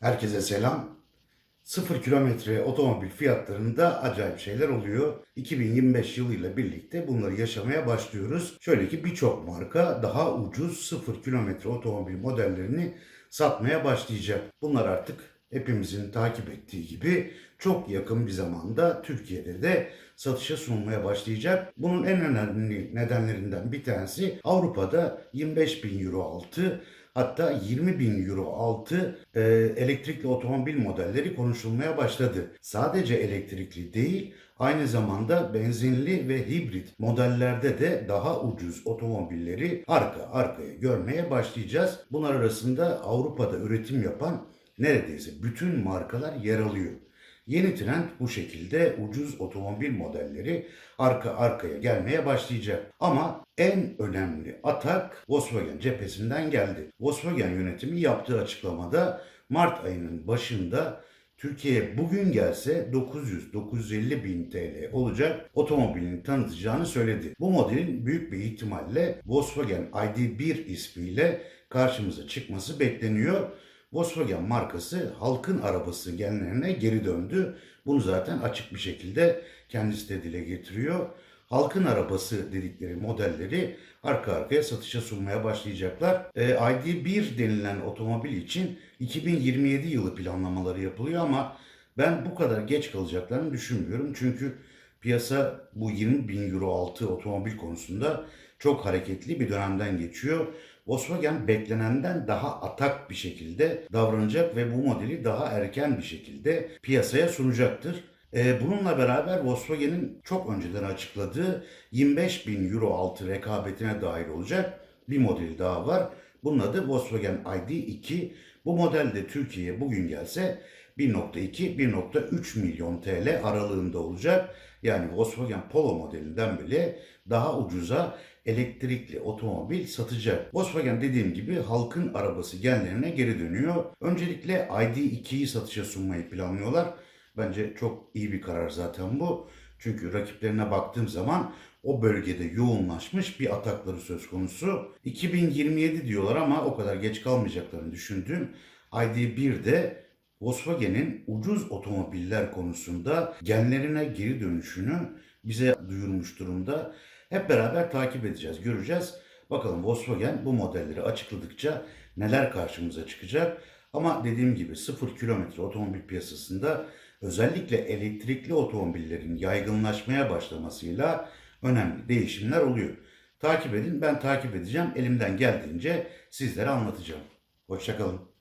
Herkese selam. Sıfır kilometre otomobil fiyatlarında acayip şeyler oluyor. 2025 yılıyla birlikte bunları yaşamaya başlıyoruz. Şöyle ki birçok marka daha ucuz sıfır kilometre otomobil modellerini satmaya başlayacak. Bunlar artık hepimizin takip ettiği gibi çok yakın bir zamanda Türkiye'de de satışa sunulmaya başlayacak. Bunun en önemli nedenlerinden bir tanesi Avrupa'da 25 bin euro altı Hatta 20 bin euro altı e, elektrikli otomobil modelleri konuşulmaya başladı. Sadece elektrikli değil, aynı zamanda benzinli ve hibrit modellerde de daha ucuz otomobilleri arka arkaya görmeye başlayacağız. Bunlar arasında Avrupa'da üretim yapan neredeyse bütün markalar yer alıyor. Yeni trend bu şekilde ucuz otomobil modelleri arka arkaya gelmeye başlayacak. Ama en önemli atak Volkswagen cephesinden geldi. Volkswagen yönetimi yaptığı açıklamada Mart ayının başında Türkiye'ye bugün gelse 900-950 bin TL olacak otomobilini tanıtacağını söyledi. Bu modelin büyük bir ihtimalle Volkswagen ID1 ismiyle karşımıza çıkması bekleniyor. Volkswagen markası halkın arabası genlerine geri döndü. Bunu zaten açık bir şekilde kendisi de dile getiriyor. Halkın arabası dedikleri modelleri arka arkaya satışa sunmaya başlayacaklar. E, ID1 denilen otomobil için 2027 yılı planlamaları yapılıyor ama ben bu kadar geç kalacaklarını düşünmüyorum. Çünkü piyasa bu 20 bin euro altı otomobil konusunda çok hareketli bir dönemden geçiyor. Volkswagen beklenenden daha atak bir şekilde davranacak ve bu modeli daha erken bir şekilde piyasaya sunacaktır. Ee, bununla beraber Volkswagen'in çok önceden açıkladığı 25 bin euro altı rekabetine dahil olacak bir model daha var. Bunun adı Volkswagen ID2. Bu model de Türkiye'ye bugün gelse 1.2-1.3 milyon TL aralığında olacak. Yani Volkswagen Polo modelinden bile daha ucuza elektrikli otomobil satacak. Volkswagen dediğim gibi halkın arabası genlerine geri dönüyor. Öncelikle ID2'yi satışa sunmayı planlıyorlar. Bence çok iyi bir karar zaten bu. Çünkü rakiplerine baktığım zaman o bölgede yoğunlaşmış bir atakları söz konusu. 2027 diyorlar ama o kadar geç kalmayacaklarını düşündüğüm ID1 de Volkswagen'in ucuz otomobiller konusunda genlerine geri dönüşünü bize duyurmuş durumda. Hep beraber takip edeceğiz, göreceğiz. Bakalım Volkswagen bu modelleri açıkladıkça neler karşımıza çıkacak. Ama dediğim gibi 0 kilometre otomobil piyasasında özellikle elektrikli otomobillerin yaygınlaşmaya başlamasıyla önemli değişimler oluyor. Takip edin, ben takip edeceğim. Elimden geldiğince sizlere anlatacağım. Hoşçakalın.